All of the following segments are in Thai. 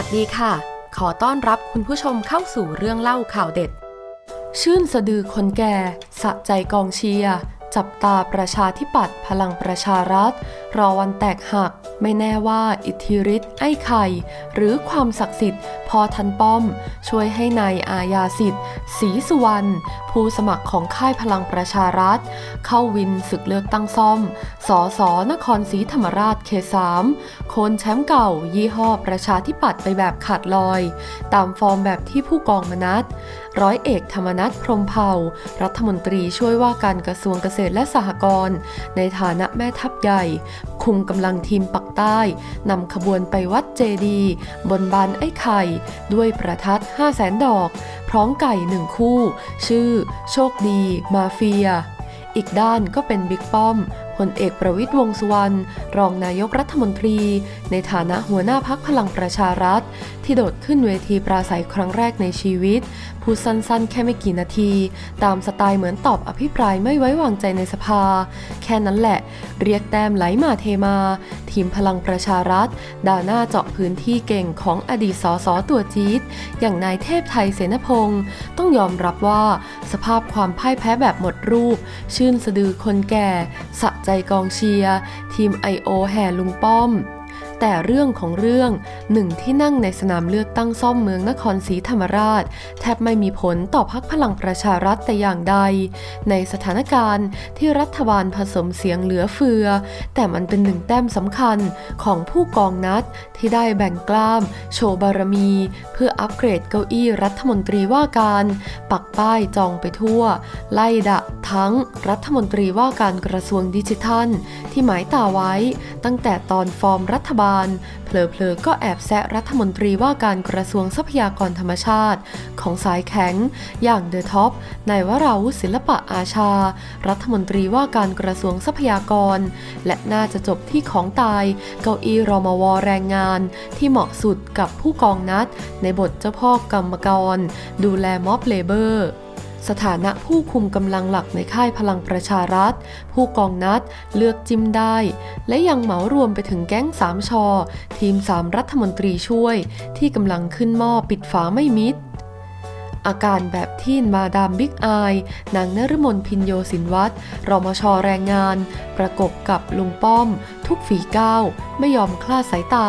วัสดีค่ะ ขอต้อนรับคุณผู้ชมเข้าสู่เรื่องเล่าข่าวเด็ด ชื่นสะดือคนแก่ สะใจกองเชียร์ จับตาประชาธิปัตย์พลังประชารัฐรอวันแตกหัก ไม่แน่ว่าอิทธิฤทธิ์ไอ้ไข่ หรือความศักดิ์สิทธิ์พอทันป้อม ช่วยให้นายอาญาสิทธิ์ศรีสุวรรณผู้สมัครของค่ายพลังประชารัฐ เข้าวินศึกเลือกตั้งซ่อม สอสอนครศรีธรรมราชเขตสามโคนแชมป์เก่า ยี่ห้อประชาธิปัตย์ไปแบบขาดลอย ตามฟอร์มแบบที่ผู้กองมนัสร้อยเอกธรรมนัฐพรหมเผ่า รัฐมนตรีช่วยว่าการกระทรวงเกษตรและสหกรณ์ในฐานะแม่ทัพใหญ่คุมกำลังทีมปักใต้นำขบวนไปวัดเจดี บนบานไอ้ไข่ ด้วยประทัด5 0 0แสนดอก พร้อมไก่หนึ่งคู่ ชื่อ โชคดี มาเฟีย อีกด้านก็เป็นบิ๊กป้อมพลเอกประวิตยวงสุวรรณรองนายกรัฐมนตรี ในฐานะหัวหน้าพักพลังประชารัฐ ที่โดดขึ้นเวทีปราศัยครั้งแรกในชีวิต พูดสั้นๆ แค่ไม่กี่นาที ตามสไตล์เหมือนตอบอภิปรายไม่ไว้วางใจในสภา แค่นั้นแหละ เรียกแต้มไหลมาเทมา ทีมพลังประชารัฐด่าหน้าเจาะพื้นที่เก่งของอดีตสสตัวจี๊ดอย่างนายเทพไทยเสนพงศ์ต้องยอมรับว่า สภาพความพ่ายแพ้แบบหมดรูป ชื่นสะดือคนแก่ สะใจกองเชียร์ ทีมไอโอแห่ลุงป้อม แต่เรื่องของเรื่องหนึ่งที่นั่งในสนามเลือกตั้งซ่อมเมืองนครศรีธรรมราช แทบไม่มีผลต่อพักพลังประชารัฐแต่อย่างใด ในสถานการณ์ที่รัฐบาลผสมเสียงเหลือเฟือ แต่มันเป็นหนึ่งแต้มสำคัญของผู้กองนัดที่ได้แบ่งกล้าม โชว์บารมี เพื่ออัปเกรดเก้าอี้รัฐมนตรีว่าการ ปักป้ายจองไปทั่ว ไล่ดะทั้งรัฐมนตรีว่าการกระทรวงดิจิทัล ที่หมายตาไว้ ตั้งแต่ตอนฟอร์มรัฐบาลเผลอๆก็แอบแซะรัฐมนตรีว่าการกระทรวงทรัพยากรธรรมชาติ ของสายแข็ง อย่างเดอะท็อปนายวราวุศิลปะอาชา รัฐมนตรีว่าการกระทรวงทรัพยากร และน่าจะจบที่ของตาย เก้าอี้รมวแรงงาน ที่เหมาะสุดกับผู้กองนัด ในบทเจ้าพ่อกรรมกร ดูแลม็อบเลเบอร์ สถานะผู้คุมกำลังหลักในค่ายพลังประชารัฐ ผู้กองนัดเลือกจิ้มได้ และยังเหมารวมไปถึงแก๊งสามชอ ทีมสามรัฐมนตรีช่วย ที่กำลังขึ้นหม้อปิดฝาไม่มิด อาการแบบที่มาดามบิ๊กอายนางนฤมลพินโยสินวัตรรมชแรงงาน ประกบกับลุงป้อม ทุกฝีก้าวไม่ยอมคลาดสายตา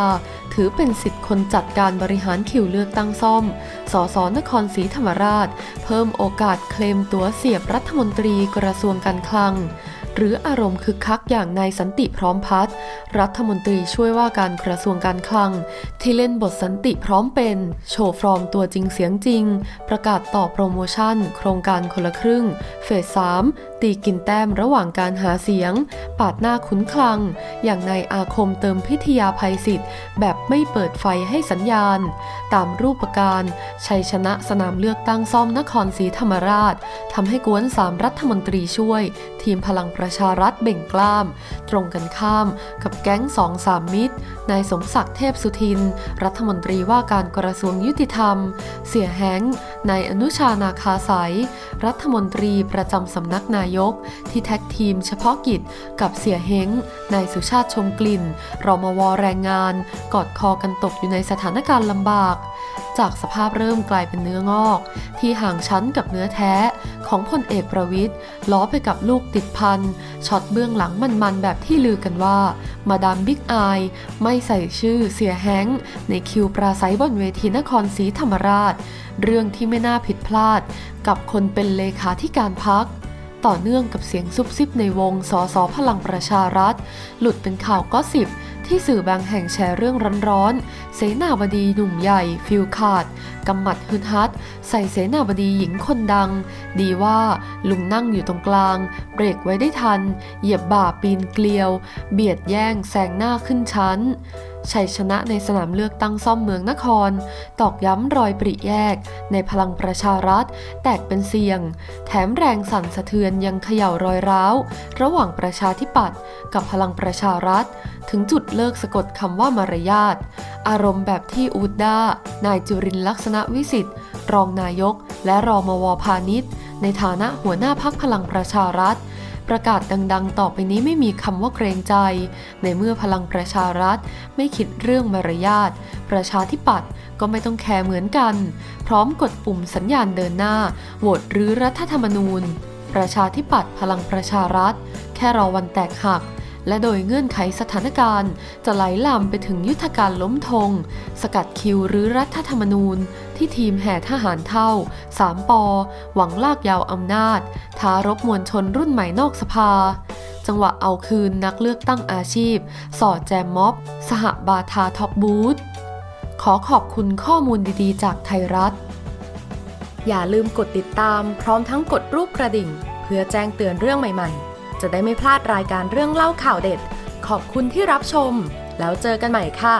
ถือเป็นสิทธิ์คนจัดการบริหารคิวเลือกตั้งซ่อม สสนครศรีธรรมราช เพิ่มโอกาสเคลมตัวเสียบรัฐมนตรีกระทรวงการคลัง หรืออารมณ์คึกคักอย่างนายสันติพร้อมพัฒน์รัฐมนตรีช่วยว่าการกระทรวงการคลัง ที่เล่นบทสันติพร้อมเป็น โชว์ฟอร์มตัวจริงเสียงจริง ประกาศต่อโปรโมชั่น โครงการคนละครึ่ง เฟส 3 ตีกินแต้มระหว่างการหาเสียง ปาดหน้าคุ้นคลัง อย่างนายอาคมเติมพิทยาภัยสิทธิ์ แบบไม่เปิดไฟให้สัญญาณ ตามรูปการชัยชนะสนามเลือกตั้งซ่อมนครศรีธรรมราชทำให้กวนสามรัฐมนตรีช่วย ทีมพลังประชารัฐเบ่งกล้าม ตรงกันข้ามกับแก๊งสองสามมิตร นายสมศักดิ์เทพสุทิน รัฐมนตรีว่าการกระทรวงยุติธรรม เสียแฮงนายอนุชานาคาสายรัฐมนตรีประจำสำนักนายก ที่แท็กทีมเฉพาะกิจ กับเสียเฮงนายสุชาติชมกลิ่นรมวแรงงาน กอดคอกันตกอยู่ในสถานการณ์ลำบาก จากสภาพเริ่มกลายเป็นเนื้องอก ที่ห่างชั้นกับเนื้อแท้ของพลเอกประวิทย์ล้อไปกับลูกติดพันช็อตเบื้องหลังมันๆ แบบที่ลือกันว่า มาดามบิ๊กอายไม่ใส่ชื่อเสียแฮงในคิวปราศัยบนเวทีนครศรีธรรมราช เรื่องที่ไม่น่าผิดพลาด กับคนเป็นเลขาธิการพักต่อเนื่องกับเสียงซุบซิบในวงสอสอพลังประชารัฐ หลุดเป็นข่าวก็สิบ ที่สื่อบางแห่งแชร์เรื่องร้อนๆ เสนาบดีหนุ่มใหญ่ฟิลขาดกำหมัดฮึนฮัดใส่เสนาบดีหญิงคนดัง ดีว่าลุงนั่งอยู่ตรงกลาง เบรกไว้ได้ทัน เหยียบบ่าปีนเกลียว เบียดแย่งแซงหน้าขึ้นชั้นชัยชนะในสนามเลือกตั้งซ่อมเมืองนคร ตอกย้ำรอยปริแยก ในพลังประชารัฐ แตกเป็นเสียง แถมแรงสั่นสะเทือนยังเขย่ารอยร้าว ระหว่างประชาธิปัตย์กับพลังประชารัฐ ถึงจุดเลิกสะกดคำว่ามารยาทอารมณ์แบบที่อูดดานายจุรินลักษณะวิสิทธิ์รองนายก และรอมวพาณิชย์ในฐานะหัวหน้าพักพลังประชารัฐ ประกาศดังๆ ต่อไปนี้ไม่มีคำว่าเกรงใจ ในเมื่อพลังประชารัฐไม่คิดเรื่องมารยาท ประชาธิปัตย์ก็ไม่ต้องแคร์เหมือนกัน พร้อมกดปุ่มสัญญาณเดินหน้า โหวตหรือรัฐธรรมนูญ ประชาธิปัตย์พลังประชารัฐ แค่รอวันแตกหักและโดยเงื่อนไขสถานการณ์ จะไหลลามไปถึงยุทธการล้มธงสกัดคิวหรือรัฐธรรมนูญ ที่ทีมแห่ทหารเท่าสามปอหวังลากยาวอำนาจ ท้ารบมวลชนรุ่นใหม่นอกสภา จังหวะเอาคืนนักเลือกตั้งอาชีพ สอดแจมม็อบ สหบาทาท็อปบูธขอขอบคุณข้อมูลดีๆ จากไทยรัฐ อย่าลืมกดติดตามพร้อมทั้งกดรูปกระดิ่ง เพื่อแจ้งเตือนเรื่องใหม่ๆ จะได้ไม่พลาดรายการเรื่องเล่าข่าวเด็ด ขอบคุณที่รับชม แล้วเจอกันใหม่ค่ะ